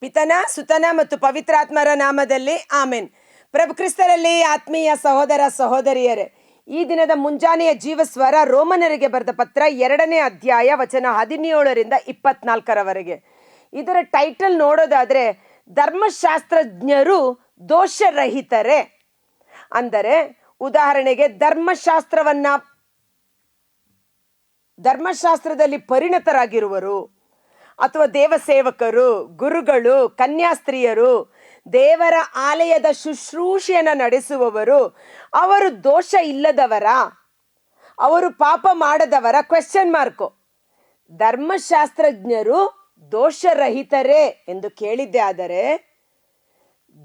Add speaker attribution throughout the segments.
Speaker 1: ಪಿತನ, ಸುತನ ಮತ್ತು ಪವಿತ್ರಾತ್ಮರ ನಾಮದಲ್ಲಿ ಆಮೆನ್. ಪ್ರಭು ಕ್ರಿಸ್ತರಲ್ಲಿ ಆತ್ಮೀಯ ಸಹೋದರ ಸಹೋದರಿಯರೇ, ಈ ದಿನದ ಮುಂಜಾನೆಯ ಜೀವಸ್ವರ ರೋಮನರಿಗೆ ಬರೆದ ಪತ್ರ ಎರಡನೇ ಅಧ್ಯಾಯ ವಚನ ಹದಿನೇಳರಿಂದ ಇಪ್ಪತ್ನಾಲ್ಕರವರೆಗೆ. ಇದರ ಟೈಟಲ್ ನೋಡೋದಾದ್ರೆ, ಧರ್ಮಶಾಸ್ತ್ರಜ್ಞರು ದೋಷರಹಿತರೇ. ಅಂದರೆ, ಉದಾಹರಣೆಗೆ ಧರ್ಮಶಾಸ್ತ್ರವನ್ನ, ಧರ್ಮಶಾಸ್ತ್ರದಲ್ಲಿ ಪರಿಣತರಾಗಿರುವರು. ಅಥವಾ ದೇವಸೇವಕರು, ಗುರುಗಳು, ಕನ್ಯಾಸ್ತ್ರೀಯರು, ದೇವರ ಆಲಯದ ಶುಶ್ರೂಷೆಯನ್ನು ನಡೆಸುವವರು, ಅವರು ದೋಷ ಇಲ್ಲದವರ, ಅವರು ಪಾಪ ಮಾಡದವರ ಕ್ವೆಶ್ಚನ್ ಮಾರ್ಕು ಧರ್ಮಶಾಸ್ತ್ರಜ್ಞರು ದೋಷರಹಿತರೇ ಎಂದು ಕೇಳಿದ್ದೆ, ಆದರೆ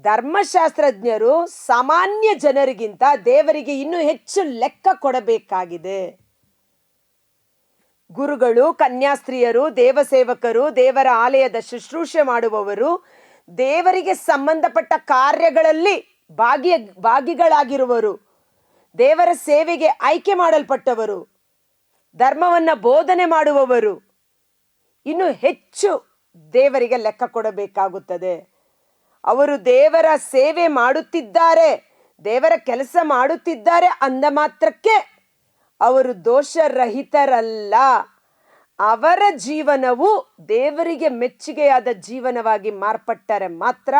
Speaker 1: ಧರ್ಮಶಾಸ್ತ್ರಜ್ಞರು ಸಾಮಾನ್ಯ ಜನರಿಗಿಂತ ದೇವರಿಗೆ ಇನ್ನೂ ಹೆಚ್ಚು ಲೆಕ್ಕ ಕೊಡಬೇಕಾಗಿದೆ. ಗುರುಗಳು, ಕನ್ಯಾಸ್ತ್ರೀಯರು, ದೇವಸೇವಕರು, ದೇವರ ಆಲಯದ ಶುಶ್ರೂಷೆ ಮಾಡುವವರು, ದೇವರಿಗೆ ಸಂಬಂಧಪಟ್ಟ ಕಾರ್ಯಗಳಲ್ಲಿ ಭಾಗಿಯ ಭಾಗಿಗಳಾಗಿರುವರು. ದೇವರ ಸೇವೆಗೆ ಆಯ್ಕೆ ಮಾಡಲ್ಪಟ್ಟವರು. ಧರ್ಮವನ್ನ ಬೋಧನೆ ಮಾಡುವವರು. ಇನ್ನು ಹೆಚ್ಚು ದೇವರಿಗೆ ಲೆಕ್ಕ ಕೊಡಬೇಕಾಗುತ್ತದೆ. ಅವರು ದೇವರ ಸೇವೆ ಮಾಡುತ್ತಿದ್ದಾರೆ, ದೇವರ ಕೆಲಸ ಮಾಡುತ್ತಿದ್ದಾರೆ ಅಂದ ಮಾತ್ರಕ್ಕೆ ಅವರು ದೋಷರಹಿತರಲ್ಲ. ಅವರ ಜೀವನವು ದೇವರಿಗೆ ಮೆಚ್ಚುಗೆಯಾದ ಜೀವನವಾಗಿ ಮಾರ್ಪಟ್ಟರೆ ಮಾತ್ರ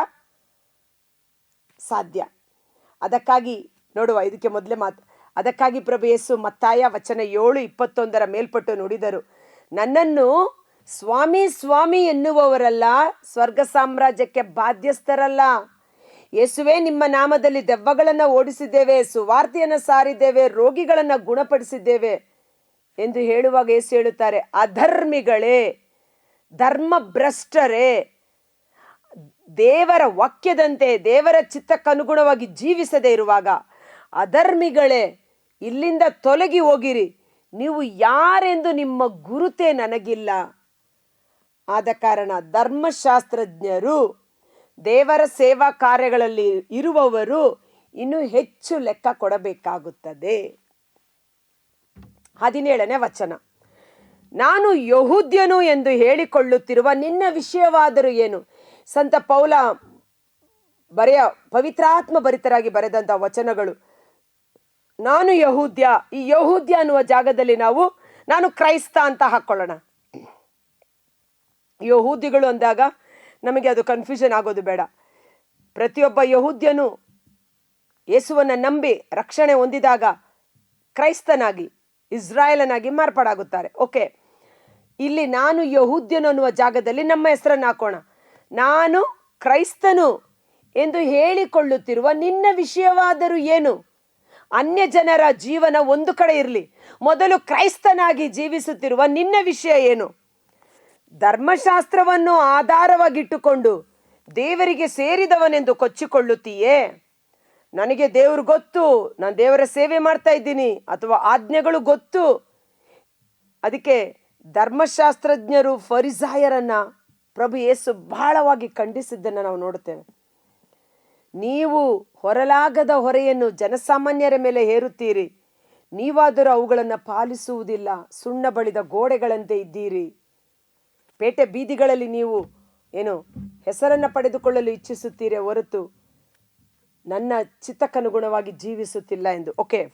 Speaker 1: ಸಾಧ್ಯ. ಅದಕ್ಕಾಗಿ ನೋಡುವ, ಇದಕ್ಕೆ ಮೊದಲೇ ಮಾತು. ಅದಕ್ಕಾಗಿ ಪ್ರಭು ಯೇಸು ಮತ್ತಾಯ ವಚನ ಏಳು ಇಪ್ಪತ್ತೊಂದರ ಮೇಲ್ಪಟ್ಟು ನುಡಿದರು. ನನ್ನನ್ನು ಸ್ವಾಮಿ ಸ್ವಾಮಿ ಎನ್ನುವವರಲ್ಲ, ಸ್ವರ್ಗ ಸಾಮ್ರಾಜ್ಯಕ್ಕೆ ಬಾಧ್ಯಸ್ಥರಲ್ಲ. ಯೇಸುವೆ, ನಿಮ್ಮ ನಾಮದಲ್ಲಿ ದೆವ್ವಗಳನ್ನು ಓಡಿಸಿದ್ದೇವೆ, ಸುವಾರ್ತೆಯನ್ನು ಸಾರಿದ್ದೇವೆ, ರೋಗಿಗಳನ್ನು ಗುಣಪಡಿಸಿದ್ದೇವೆ ಎಂದು ಹೇಳುವಾಗ ಯೇಸು ಹೇಳುತ್ತಾರೆ, ಅಧರ್ಮಿಗಳೇ, ಧರ್ಮಭ್ರಷ್ಟರೇ, ದೇವರ ವಾಕ್ಯದಂತೆ, ದೇವರ ಚಿತ್ತಕ್ಕನುಗುಣವಾಗಿ ಜೀವಿಸದೇ ಇರುವಾಗ, ಅಧರ್ಮಿಗಳೇ, ಇಲ್ಲಿಂದ ತೊಲಗಿ ಹೋಗಿರಿ, ನೀವು ಯಾರೆಂದು ನಿಮ್ಮ ಗುರುತೇ ನನಗಿಲ್ಲ. ಆದ ಕಾರಣ ಧರ್ಮಶಾಸ್ತ್ರಜ್ಞರು ದೇವರ ಸೇವಾ ಕಾರ್ಯಗಳಲ್ಲಿ ಇರುವವರು ಇನ್ನು ಹೆಚ್ಚು ಲೆಕ್ಕ ಕೊಡಬೇಕಾಗುತ್ತದೆ. ಹದಿನೇಳನೇ ವಚನ. ನಾನು ಯಹೂದ್ಯನು ಎಂದು ಹೇಳಿಕೊಳ್ಳುತ್ತಿರುವ ನಿನ್ನ ವಿಷಯವಾದರೂ ಏನು? ಸಂತ ಪೌಲ ಬರೆಯ ಪವಿತ್ರಾತ್ಮ ಭರಿತರಾಗಿ ಬರೆದಂತ ವಚನಗಳು. ನಾನು ಯಹೂದ್ಯ, ಈ ಯಹೂದ್ಯ ಅನ್ನುವ ಜಾಗದಲ್ಲಿ ನಾವು, ನಾನು ಕ್ರೈಸ್ತ ಅಂತ ಹಾಕೊಳ್ಳೋಣ. ಯಹೂದಿಗಳು ಅಂದಾಗ ನಮಗೆ ಅದು ಕನ್ಫ್ಯೂಷನ್ ಆಗೋದು ಬೇಡ. ಪ್ರತಿಯೊಬ್ಬ ಯಹೂದ್ಯನು ಯೇಸುವನ್ನು ನಂಬಿ ರಕ್ಷಣೆ ಹೊಂದಿದಾಗ ಕ್ರೈಸ್ತನಾಗಿ, ಇಸ್ರಾಯೇಲನಾಗಿ ಮಾರ್ಪಾಡಾಗುತ್ತಾರೆ. ಓಕೆ. ಇಲ್ಲಿ ನಾನು ಯಹೂದ್ಯನು ಅನ್ನುವ ಜಾಗದಲ್ಲಿ ನಮ್ಮ ಹೆಸರನ್ನು ಹಾಕೋಣ. ನಾನು ಕ್ರೈಸ್ತನು ಎಂದು ಹೇಳಿಕೊಳ್ಳುತ್ತಿರುವ ನಿನ್ನ ವಿಷಯವಾದರೂ ಏನು? ಅನ್ಯ ಜನರ ಜೀವನ ಒಂದು ಕಡೆ ಇರಲಿ. ಮೊದಲು ಕ್ರೈಸ್ತನಾಗಿ ಜೀವಿಸುತ್ತಿರುವ ನಿನ್ನ ವಿಷಯ ಏನು? ಧರ್ಮಶಾಸ್ತ್ರವನ್ನು ಆಧಾರವಾಗಿಟ್ಟುಕೊಂಡು ದೇವರಿಗೆ ಸೇರಿದವನೆಂದು ಕೊಚ್ಚಿಕೊಳ್ಳುತ್ತೀಯೇ? ನನಗೆ ದೇವರು ಗೊತ್ತು, ನಾನು ದೇವರ ಸೇವೆ ಮಾಡ್ತಾ ಇದ್ದೀನಿ ಅಥವಾ ಆಜ್ಞೆಗಳು ಗೊತ್ತು? ಅದಕ್ಕೆ ಧರ್ಮಶಾಸ್ತ್ರಜ್ಞರು ಫರಿಸಾಯರನ್ನ ಪ್ರಭು ಯೇಸು ಬಹಳವಾಗಿ ಖಂಡಿಸಿದ್ದನ್ನು ನಾವು ನೋಡುತ್ತೇವೆ. ನೀವು ಹೊರಲಾಗದ ಹೊರೆಯನ್ನು ಜನಸಾಮಾನ್ಯರ ಮೇಲೆ ಹೇರುತ್ತೀರಿ. ನೀವಾದರೂ ಅವುಗಳನ್ನು ಪಾಲಿಸುವುದಿಲ್ಲ. ಸುಣ್ಣ ಬಳಿದ ಗೋಡೆಗಳಂತೆ ಇದ್ದೀರಿ. ಪೇಟೆ ಬೀದಿಗಳಲ್ಲಿ ನೀವು ಏನು ಹೆಸರನ್ನು ಪಡೆದುಕೊಳ್ಳಲು ಇಚ್ಛಿಸುತ್ತೀರೇ ಹೊರತು ನನ್ನ ಚಿತ್ತಕ್ಕನುಗುಣವಾಗಿ ಜೀವಿಸುತ್ತಿಲ್ಲ ಎಂದು. ಓಕೆ.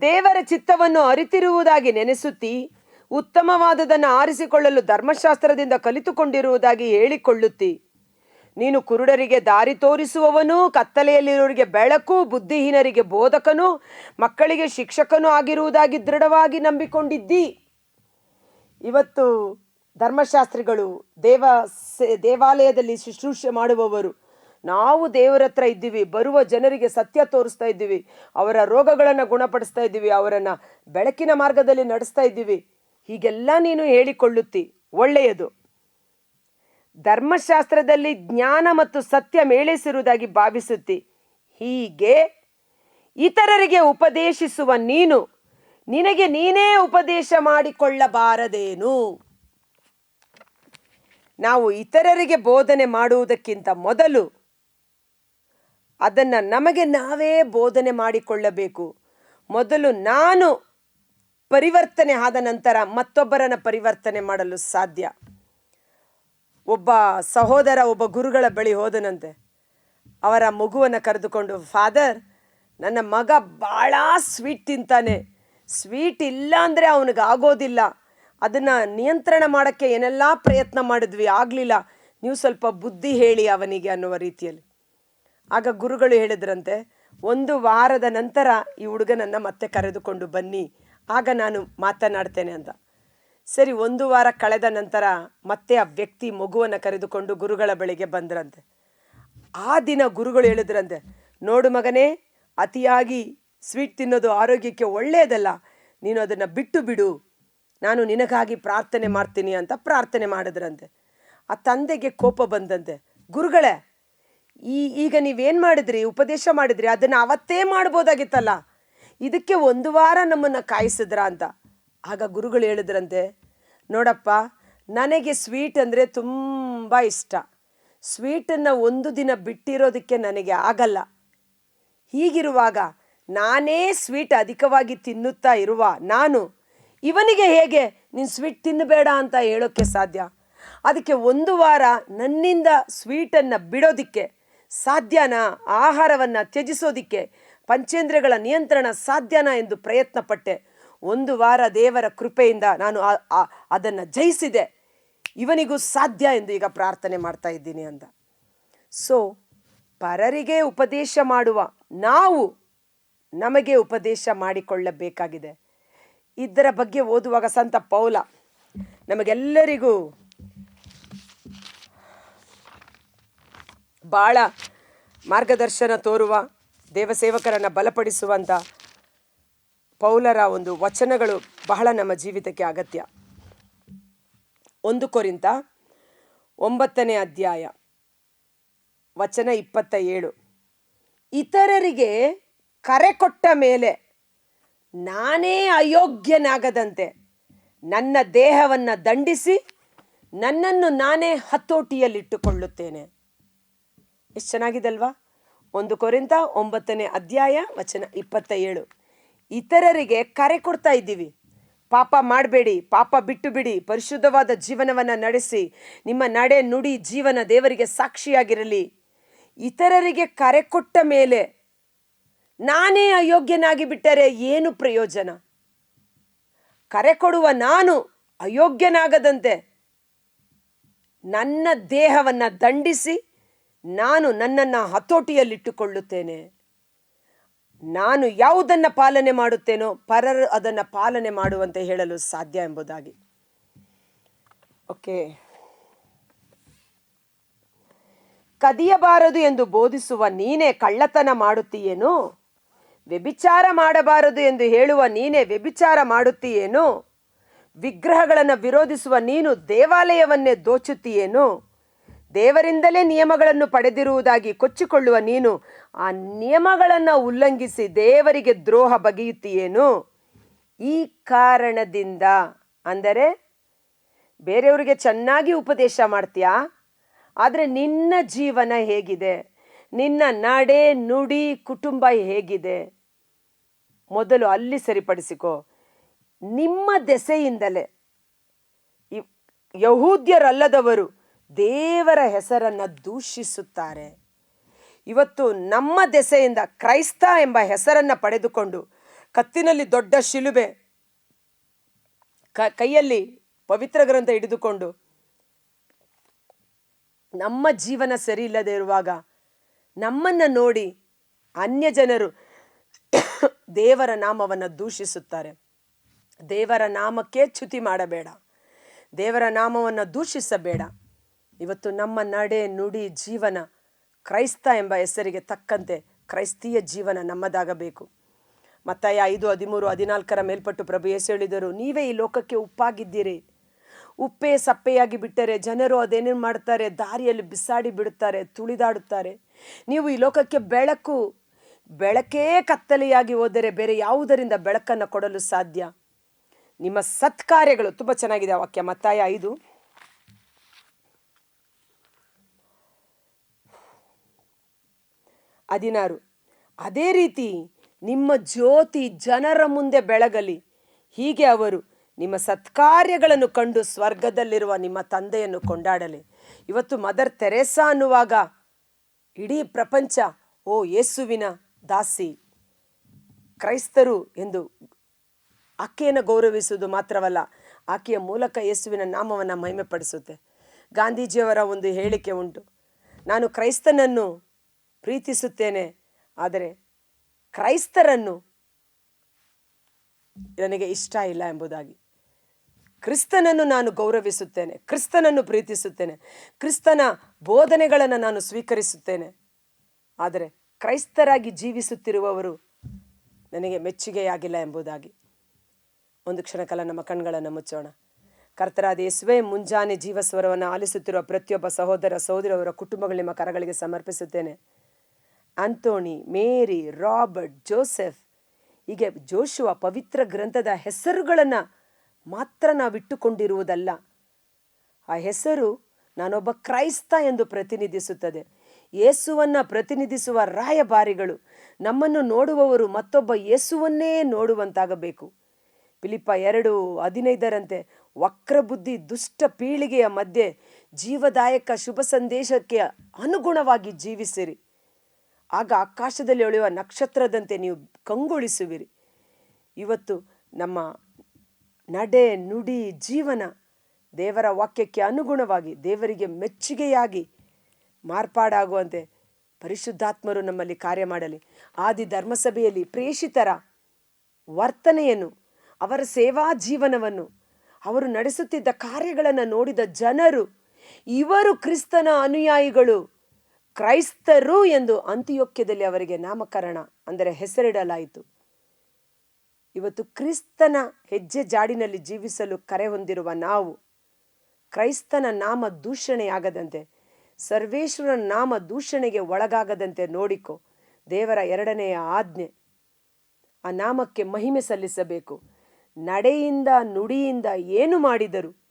Speaker 1: ದೇವರ ಚಿತ್ತವನ್ನು ಅರಿತಿರುವುದಾಗಿ ನೆನೆಸುತ್ತಿ ಉತ್ತಮವಾದದನ್ನು ಆರಿಸಿಕೊಳ್ಳಲು ಧರ್ಮಶಾಸ್ತ್ರದಿಂದ ಕಲಿತುಕೊಂಡಿರುವುದಾಗಿ ಹೇಳಿಕೊಳ್ಳುತ್ತಿ. ನೀನು ಕುರುಡರಿಗೆ ದಾರಿ ತೋರಿಸುವವನು, ಕತ್ತಲೆಯಲ್ಲಿರುವವರಿಗೆ ಬೆಳಕು, ಬುದ್ಧಿಹೀನರಿಗೆ ಬೋಧಕನು, ಮಕ್ಕಳಿಗೆ ಶಿಕ್ಷಕನು ಆಗಿರುವುದಾಗಿ ದೃಢವಾಗಿ ನಂಬಿಕೊಂಡಿದ್ದಿ. ಇವತ್ತು ಧರ್ಮಶಾಸ್ತ್ರಿಗಳು ದೇವ ದೇವಾಲಯದಲ್ಲಿ ಶುಶ್ರೂಷೆ ಮಾಡುವವರು. ನಾವು ದೇವರ ಹತ್ರ ಇದ್ದೀವಿ, ಬರುವ ಜನರಿಗೆ ಸತ್ಯ ತೋರಿಸ್ತಾ ಇದ್ದೀವಿ, ಅವರ ರೋಗಗಳನ್ನು ಗುಣಪಡಿಸ್ತಾ ಇದ್ದೀವಿ, ಅವರನ್ನು ಬೆಳಕಿನ ಮಾರ್ಗದಲ್ಲಿ ನಡೆಸ್ತಾ ಇದ್ದೀವಿ. ಹೀಗೆಲ್ಲ ನೀನು ಹೇಳಿಕೊಳ್ಳುತ್ತಿ, ಒಳ್ಳೆಯದು. ಧರ್ಮಶಾಸ್ತ್ರದಲ್ಲಿ ಜ್ಞಾನ ಮತ್ತು ಸತ್ಯ ಮೇಳೈಸಿರುವುದಾಗಿ ಭಾವಿಸುತ್ತಿ. ಹೀಗೆ ಇತರರಿಗೆ ಉಪದೇಶಿಸುವ ನೀನು ನಿನಗೆ ನೀನೇ ಉಪದೇಶ ಮಾಡಿಕೊಳ್ಳಬಾರದೇನು? ನಾವು ಇತರರಿಗೆ ಬೋಧನೆ ಮಾಡುವುದಕ್ಕಿಂತ ಮೊದಲು ಅದನ್ನು ನಮಗೆ ನಾವೇ ಬೋಧನೆ ಮಾಡಿಕೊಳ್ಳಬೇಕು. ಮೊದಲು ನಾನು ಪರಿವರ್ತನೆ ಆದ ನಂತರ ಮತ್ತೊಬ್ಬರನ್ನು ಪರಿವರ್ತನೆ ಮಾಡಲು ಸಾಧ್ಯ. ಒಬ್ಬ ಸಹೋದರ, ಒಬ್ಬ ಗುರುಗಳ ಬಳಿ ಹೋದನಂತೆ. ಅವರ ಮಗುವನ್ನು ಕರೆದುಕೊಂಡು ಫಾದರ್ ನನ್ನ ಮಗ ಭಾಳ ಸ್ವೀಟ್ ತಿಂತಾನೆ. ಸ್ವೀಟ್ ಇಲ್ಲ ಅಂದರೆ ಅವನಿಗೆ ಆಗೋದಿಲ್ಲ. ಅದನ್ನು ನಿಯಂತ್ರಣ ಮಾಡೋಕ್ಕೆ ಏನೆಲ್ಲ ಪ್ರಯತ್ನ ಮಾಡಿದ್ವಿ, ಆಗಲಿಲ್ಲ. ನೀವು ಸ್ವಲ್ಪ ಬುದ್ಧಿ ಹೇಳಿ ಅವನಿಗೆ ಅನ್ನುವ ರೀತಿಯಲ್ಲಿ. ಆಗ ಗುರುಗಳು ಹೇಳಿದ್ರಂತೆ, ಒಂದು ವಾರದ ನಂತರ ಈ ಹುಡುಗನನ್ನು ಮತ್ತೆ ಕರೆದುಕೊಂಡು ಬನ್ನಿ, ಆಗ ನಾನು ಮಾತನಾಡ್ತೇನೆ ಅಂತ. ಸರಿ, ಒಂದು ವಾರ ಕಳೆದ ನಂತರ ಮತ್ತೆ ಆ ವ್ಯಕ್ತಿ ಮಗುವನ್ನು ಕರೆದುಕೊಂಡು ಗುರುಗಳ ಬಳಿಗೆ ಬಂದ್ರಂತೆ. ಆ ದಿನ ಗುರುಗಳು ಹೇಳಿದ್ರಂತೆ, ನೋಡು ಮಗನೇ, ಅತಿಯಾಗಿ ಸ್ವೀಟ್ ತಿನ್ನೋದು ಆರೋಗ್ಯಕ್ಕೆ ಒಳ್ಳೆಯದಲ್ಲ ನೀನು ಅದನ್ನು ಬಿಟ್ಟು ಬಿಡು. ನಾನು ನಿನಗಾಗಿ ಪ್ರಾರ್ಥನೆ ಮಾಡ್ತೀನಿ ಅಂತ ಪ್ರಾರ್ಥನೆ ಮಾಡಿದ್ರಂತೆ. ಆ ತಂದೆಗೆ ಕೋಪ ಬಂದಂತೆ. ಗುರುಗಳೇ, ಈ ಈಗ ನೀವೇನು ಮಾಡಿದ್ರಿ? ಉಪದೇಶ ಮಾಡಿದ್ರಿ? ಅದನ್ನು ಅವತ್ತೇ ಮಾಡ್ಬೋದಾಗಿತ್ತಲ್ಲ. ಇದಕ್ಕೆ ಒಂದು ವಾರ ನಮ್ಮನ್ನು ಕಾಯಿಸಿದ್ರ ಅಂತ. ಆಗ ಗುರುಗಳು ಹೇಳಿದ್ರಂತೆ, ನೋಡಪ್ಪ, ನನಗೆ ಸ್ವೀಟ್ ಅಂದರೆ ತುಂಬ ಇಷ್ಟ. ಸ್ವೀಟನ್ನು ಒಂದು ದಿನ ಬಿಟ್ಟಿರೋದಕ್ಕೆ ನನಗೆ ಆಗಲ್ಲ. ಹೀಗಿರುವಾಗ ನಾನೇ ಸ್ವೀಟ್ ಅಧಿಕವಾಗಿ ತಿನ್ನುತ್ತಾ ಇರುವ ನಾನು, ಇವನಿಗೆ ಹೇಗೆ ನೀನು ಸ್ವೀಟ್ ತಿನ್ನಬೇಡ ಅಂತ ಹೇಳೋಕ್ಕೆ ಸಾಧ್ಯ? ಅದಕ್ಕೆ ಒಂದು ವಾರ ನನ್ನಿಂದ ಸ್ವೀಟನ್ನು ಬಿಡೋದಿಕ್ಕೆ, ಸಾಧ್ಯನಾ ಆಹಾರವನ್ನು ತ್ಯಜಿಸೋದಿಕ್ಕೆ ಪಂಚೇಂದ್ರಗಳ ನಿಯಂತ್ರಣ ಸಾಧ್ಯನಾ ಎಂದು ಪ್ರಯತ್ನ ಪಟ್ಟೆ ಒಂದು ವಾರ ದೇವರ ಕೃಪೆಯಿಂದ ನಾನು ಅದನ್ನು ಜಯಿಸಿದೆ. ಇವನಿಗೂ ಸಾಧ್ಯ ಎಂದು ಈಗ ಪ್ರಾರ್ಥನೆ ಮಾಡ್ತಾ ಇದ್ದೀನಿ ಅಂತ ಸೊ ಪರರಿಗೆ ಉಪದೇಶ ಮಾಡುವ ನಾವು ನಮಗೆ ಉಪದೇಶ ಮಾಡಿಕೊಳ್ಳಬೇಕಾಗಿದೆ. ಇದರ ಬಗ್ಗೆ ಓದುವಾಗ ಸಂತ ಪೌಲ, ನಮಗೆಲ್ಲರಿಗೂ ಭಾಳ ಮಾರ್ಗದರ್ಶನ ತೋರುವ, ದೇವಸೇವಕರನ್ನು ಬಲಪಡಿಸುವಂಥ ಪೌಲರ ಒಂದು ವಚನಗಳು ಬಹಳ ನಮ್ಮ ಜೀವಿತಕ್ಕೆ ಅಗತ್ಯ. ಒಂದು ಕೊರಿಂತ ಒಂಬತ್ತನೇ ಅಧ್ಯಾಯ, ವಚನ ಇಪ್ಪತ್ತ ಏಳು. ಇತರರಿಗೆ ಕರೆ ಕೊಟ್ಟ ಮೇಲೆ ನಾನೇ ಅಯೋಗ್ಯನಾಗದಂತೆ ನನ್ನ ದೇಹವನ್ನು ದಂಡಿಸಿ ನನ್ನನ್ನು ನಾನೇ ಹತೋಟಿಯಲ್ಲಿಟ್ಟುಕೊಳ್ಳುತ್ತೇನೆ. ಎಷ್ಟು ಚೆನ್ನಾಗಿದಲ್ವಾ? ಒಂದು ಕೊರಿಂತ ಒಂಬತ್ತನೇ ಅಧ್ಯಾಯ ವಚನ ಇಪ್ಪತ್ತ ಏಳು ಇತರರಿಗೆ ಕರೆ ಕೊಡ್ತಾ ಇದ್ದೀವಿ. ಪಾಪ ಮಾಡಬೇಡಿ, ಪಾಪ ಬಿಟ್ಟು ಬಿಡಿ ಪರಿಶುದ್ಧವಾದ ಜೀವನವನ್ನು ನಡೆಸಿ, ನಿಮ್ಮ ನಡೆ ನುಡಿ ಜೀವನ ದೇವರಿಗೆ ಸಾಕ್ಷಿಯಾಗಿರಲಿ. ಇತರರಿಗೆ ಕರೆ ಕೊಟ್ಟ ಮೇಲೆ ನಾನೇ ಅಯೋಗ್ಯನಾಗಿ ಬಿಟ್ಟರೆ ಏನು ಪ್ರಯೋಜನ? ಕರೆ ಕೊಡುವ ನಾನು ಅಯೋಗ್ಯನಾಗದಂತೆ ನನ್ನ ದೇಹವನ್ನು ದಂಡಿಸಿ ನಾನು ನನ್ನನ್ನು ಹತೋಟಿಯಲ್ಲಿಟ್ಟುಕೊಳ್ಳುತ್ತೇನೆ. ನಾನು ಯಾವುದನ್ನು ಪಾಲನೆ ಮಾಡುತ್ತೇನೋ ಪರರು ಅದನ್ನು ಪಾಲನೆ ಮಾಡುವಂತೆ ಹೇಳಲು ಸಾಧ್ಯ ಎಂಬುದಾಗಿ. ಓಕೆ. ಕದಿಯಬಾರದು ಎಂದು ಬೋಧಿಸುವ ನೀನೇ ಕಳ್ಳತನ ಮಾಡುತ್ತೀಯೇನು? ವ್ಯಭಿಚಾರ ಮಾಡಬಾರದು ಎಂದು ಹೇಳುವ ನೀನೇ ವ್ಯಭಿಚಾರ ಮಾಡುತ್ತೀಯೇನು? ವಿಗ್ರಹಗಳನ್ನು ವಿರೋಧಿಸುವ ನೀನು ದೇವಾಲಯವನ್ನೇ ದೋಚುತ್ತೀಯೇನು? ದೇವರಿಂದಲೇ ನಿಯಮಗಳನ್ನು ಪಡೆದಿರುವುದಾಗಿ ಕೊಚ್ಚಿಕೊಳ್ಳುವ ನೀನು ಆ ನಿಯಮಗಳನ್ನು ಉಲ್ಲಂಘಿಸಿ ದೇವರಿಗೆ ದ್ರೋಹ ಬಗೆಯುತ್ತೀಯೇನು? ಈ ಕಾರಣದಿಂದ ಅಂದರೆ ಬೇರೆಯವರಿಗೆ ಚೆನ್ನಾಗಿ ಉಪದೇಶ ಮಾಡ್ತೀಯಾ? ಆದರೆ ನಿನ್ನ ಜೀವನ ಹೇಗಿದೆ, ನಿನ್ನ ನಡೆ ನುಡಿ ಕುಟುಂಬ ಹೇಗಿದೆ. ಮೊದಲು ಅಲ್ಲಿ ಸರಿಪಡಿಸಿಕೋ. ನಿಮ್ಮ ದೆಸೆಯಿಂದಲೇ. ಯಹೂದ್ಯರಲ್ಲದವರು ದೇವರ ಹೆಸರನ್ನು ದೂಷಿಸುತ್ತಾರೆ. ಇವತ್ತು ನಮ್ಮ ದೆಸೆಯಿಂದ ಕ್ರೈಸ್ತ ಎಂಬ ಹೆಸರನ್ನು ಪಡೆದುಕೊಂಡು ಕತ್ತಿನಲ್ಲಿ ದೊಡ್ಡ ಶಿಲುಬೆ ಕೈಯಲ್ಲಿ ಪವಿತ್ರ ಗ್ರಂಥ ಹಿಡಿದುಕೊಂಡು ನಮ್ಮ ಜೀವನ ಸರಿ ಇಲ್ಲದೆ ಇರುವಾಗ ನಮ್ಮನ್ನು ನೋಡಿ ಅನ್ಯ ಜನರು ದೇವರ ನಾಮವನ್ನು ದೂಷಿಸುತ್ತಾರೆ. ದೇವರ ನಾಮಕ್ಕೆ ಚ್ಯುತಿ ಮಾಡಬೇಡ. ದೇವರ ನಾಮವನ್ನು ದೂಷಿಸಬೇಡ. ಇವತ್ತು ನಮ್ಮ ನಡೆ, ನುಡಿ, ಜೀವನ ಕ್ರೈಸ್ತ ಎಂಬ ಹೆಸರಿಗೆ ತಕ್ಕಂತೆ ಕ್ರೈಸ್ತೀಯ ಜೀವನ ನಮ್ಮದಾಗಬೇಕು. ಮತ್ತಾಯ ಐದು, ಹದಿಮೂರು, ಹದಿನಾಲ್ಕರ ಮೇಲ್ಪಟ್ಟು ಪ್ರಭು ಯೇಸು ಹೇಳಿದರು, ನೀವೇ ಈ ಲೋಕಕ್ಕೆ ಉಪ್ಪಾಗಿದ್ದೀರಿ. ಉಪ್ಪೇ ಸಪ್ಪೆಯಾಗಿ ಬಿಟ್ಟರೆ ಜನರು ಅದೇನೇನು ಮಾಡ್ತಾರೆ? ದಾರಿಯಲ್ಲಿ ಬಿಸಾಡಿ ಬಿಡುತ್ತಾರೆ, ತುಳಿದಾಡುತ್ತಾರೆ. ನೀವು ಈ ಲೋಕಕ್ಕೆ ಬೆಳಕು ಬೆಳಕೇ ಕತ್ತಲೆಯಾಗಿ ಹೋದರೆ ಬೇರೆ ಯಾವುದರಿಂದ ಬೆಳಕನ್ನು ಕೊಡಲು ಸಾಧ್ಯ? ನಿಮ್ಮ ಸತ್ಕಾರ್ಯಗಳು ತುಂಬ ಚೆನ್ನಾಗಿದೆ ವಾಕ್ಯ. ಮತ್ತಾಯ ಐದು. ಹದಿನಾರು. ಅದೇ ರೀತಿ ನಿಮ್ಮ ಜ್ಯೋತಿ ಜನರ ಮುಂದೆ ಬೆಳಗಲಿ. ಹೀಗೆ ಅವರು ನಿಮ್ಮ ಸತ್ಕಾರ್ಯಗಳನ್ನು ಕಂಡು ಸ್ವರ್ಗದಲ್ಲಿರುವ ನಿಮ್ಮ ತಂದೆಯನ್ನು ಕೊಂಡಾಡಲಿ. ಇವತ್ತು ಮದರ್ ತೆರೆಸಾ ಅನ್ನುವಾಗ ಇಡೀ ಪ್ರಪಂಚ, ಓ ಯೇಸುವಿನ ದಾಸಿ, ಕ್ರೈಸ್ತರು ಎಂದು ಆಕೆಯನ್ನು ಗೌರವಿಸುವುದು ಮಾತ್ರವಲ್ಲ, ಆಕೆಯ ಮೂಲಕ ಯೇಸುವಿನ ನಾಮವನ್ನು ಮಹಿಮೆಪಡಿಸುತ್ತೆ. ಗಾಂಧೀಜಿಯವರ ಒಂದು ಹೇಳಿಕೆ ಉಂಟು. ನಾನು ಕ್ರೈಸ್ತನನ್ನು ಪ್ರೀತಿಸುತ್ತೇನೆ, ಆದರೆ ಕ್ರೈಸ್ತರನ್ನು ನನಗೆ ಇಷ್ಟ ಇಲ್ಲ ಎಂಬುದಾಗಿ. ಕ್ರಿಸ್ತನನ್ನು ನಾನು ಗೌರವಿಸುತ್ತೇನೆ, ಕ್ರಿಸ್ತನನ್ನು ಪ್ರೀತಿಸುತ್ತೇನೆ, ಕ್ರಿಸ್ತನ ಬೋಧನೆಗಳನ್ನು ನಾನು ಸ್ವೀಕರಿಸುತ್ತೇನೆ. ಆದರೆ ಕ್ರೈಸ್ತರಾಗಿ ಜೀವಿಸುತ್ತಿರುವವರು ನನಗೆ ಮೆಚ್ಚುಗೆಯಾಗಿಲ್ಲ ಎಂಬುದಾಗಿ. ಒಂದು ಕ್ಷಣಕಾಲ ನಮ್ಮ ಕಣ್ಗಳನ್ನು ಮುಚ್ಚೋಣ. ಕರ್ತರಾದ ಯೇಸುವೆ, ಮುಂಜಾನೆ ಜೀವಸ್ವರವನ್ನು ಆಲಿಸುತ್ತಿರುವ ಪ್ರತಿಯೊಬ್ಬ ಸಹೋದರ ಸಹೋದರವರ ಕುಟುಂಬಗಳು ನಿಮ್ಮ ಕರಗಳಿಗೆ ಸಮರ್ಪಿಸುತ್ತೇನೆ. ಆಂಟೋನಿ ಮೇರಿ, ರಾಬರ್ಟ್, ಜೋಸೆಫ್, ಹೀಗೆ ಜೋಶುವ ಪವಿತ್ರ ಗ್ರಂಥದ ಹೆಸರುಗಳನ್ನು ಮಾತ್ರ ನಾವಿಟ್ಟುಕೊಂಡಿರುವುದಲ್ಲ. ಆ ಹೆಸರು ನಾನೊಬ್ಬ ಕ್ರೈಸ್ತ ಎಂದು ಪ್ರತಿನಿಧಿಸುತ್ತದೆ. ಯೇಸುವನ್ನು ಪ್ರತಿನಿಧಿಸುವ ರಾಯಭಾರಿಗಳು. ನಮ್ಮನ್ನು ನೋಡುವವರು ಮತ್ತೊಬ್ಬ ಯೇಸುವನ್ನೇ ನೋಡುವಂತಾಗಬೇಕು. ಪಿಲಿಪ್ಪ ಎರಡು ಹದಿನೈದರಂತೆ ವಕ್ರಬುದ್ಧಿ ದುಷ್ಟ ಪೀಳಿಗೆಯ ಮಧ್ಯೆ ಜೀವದಾಯಕ ಶುಭ ಸಂದೇಶಕ್ಕೆ ಅನುಗುಣವಾಗಿ ಜೀವಿಸಿರಿ. ಆಗ ಆಕಾಶದಲ್ಲಿ ಒಳೆಯುವ ನಕ್ಷತ್ರದಂತೆ ನೀವು ಕಂಗೊಳಿಸುವಿರಿ. ಇವತ್ತು ನಮ್ಮ ನಡೆ ನುಡಿ ಜೀವನ ದೇವರ ವಾಕ್ಯಕ್ಕೆ ಅನುಗುಣವಾಗಿ ದೇವರಿಗೆ ಮೆಚ್ಚುಗೆಯಾಗಿ ಮಾರ್ಪಾಡಾಗುವಂತೆ ಪರಿಶುದ್ಧಾತ್ಮರು ನಮ್ಮಲ್ಲಿ ಕಾರ್ಯ ಮಾಡಲಿ. ಆದಿ ಧರ್ಮಸಭೆಯಲ್ಲಿ ಪ್ರೇಷಿತರ ವರ್ತನೆಯನ್ನು, ಅವರ ಸೇವಾ ಜೀವನವನ್ನು, ಅವರು ನಡೆಸುತ್ತಿದ್ದ ಕಾರ್ಯಗಳನ್ನು ನೋಡಿದ ಜನರು, ಇವರು ಕ್ರಿಸ್ತನ ಅನುಯಾಯಿಗಳು, ಕ್ರೈಸ್ತರು ಎಂದು ಅಂತ್ಯೋಕ್ಯದಲ್ಲಿ ಅವರಿಗೆ ನಾಮಕರಣ ಅಂದರೆ ಹೆಸರಿಡಲಾಯಿತು. ಇವತ್ತು ಕ್ರಿಸ್ತನ ಹೆಜ್ಜೆ ಜಾಡಿನಲ್ಲಿ ಜೀವಿಸಲು ಕರೆ ಹೊಂದಿರುವ ನಾವು, ಕ್ರೈಸ್ತನ ನಾಮ ದೂಷಣೆಯಾಗದಂತೆ ಸರ್ವೇಶ್ವರನ ನಾಮ ದೂಷಣೆಗೆ ಒಳಗಾಗದಂತೆ ನೋಡಿಕೋ. ದೇವರ ಎರಡನೆಯ ಆಜ್ಞೆ. ಆ ನಾಮಕ್ಕೆ ಮಹಿಮೆ ಸಲ್ಲಿಸಬೇಕು. ನಡೆಯಿಂದ ನುಡಿಯಿಂದ ಏನು ಮಾಡಿದರು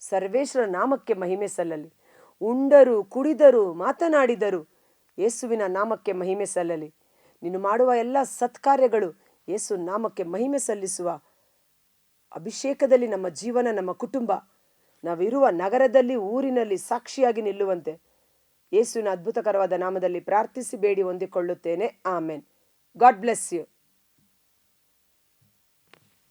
Speaker 1: ಸರ್ವೇಶ್ವರ ನಾಮಕ್ಕೆ ಮಹಿಮೆ ಸಲ್ಲಲಿ. ಉಂಡರು, ಕುಡಿದರು, ಮಾತನಾಡಿದರು ಯೇಸುವಿನ ನಾಮಕ್ಕೆ ಮಹಿಮೆ ಸಲ್ಲಲಿ. ನೀನು ಮಾಡುವ ಎಲ್ಲ ಸತ್ಕಾರ್ಯಗಳು ಯೇಸು ನಾಮಕ್ಕೆ ಮಹಿಮೆ ಸಲ್ಲಿಸುವ ಅಭಿಷೇಕದಲ್ಲಿ ನಮ್ಮ ಜೀವನ, ನಮ್ಮ ಕುಟುಂಬ. ನಾವಿರುವ ನಗರದಲ್ಲಿ, ಊರಿನಲ್ಲಿ ಸಾಕ್ಷಿಯಾಗಿ ನಿಲ್ಲುವಂತೆ. ಯೇಸುವಿನ ಅದ್ಭುತಕರವಾದ ನಾಮದಲ್ಲಿ ಪ್ರಾರ್ಥಿಸಿ ಬೇಡಿ ಹೊಂದಿಕೊಳ್ಳುತ್ತೇನೆ. ಆಮೇನ್. God bless you.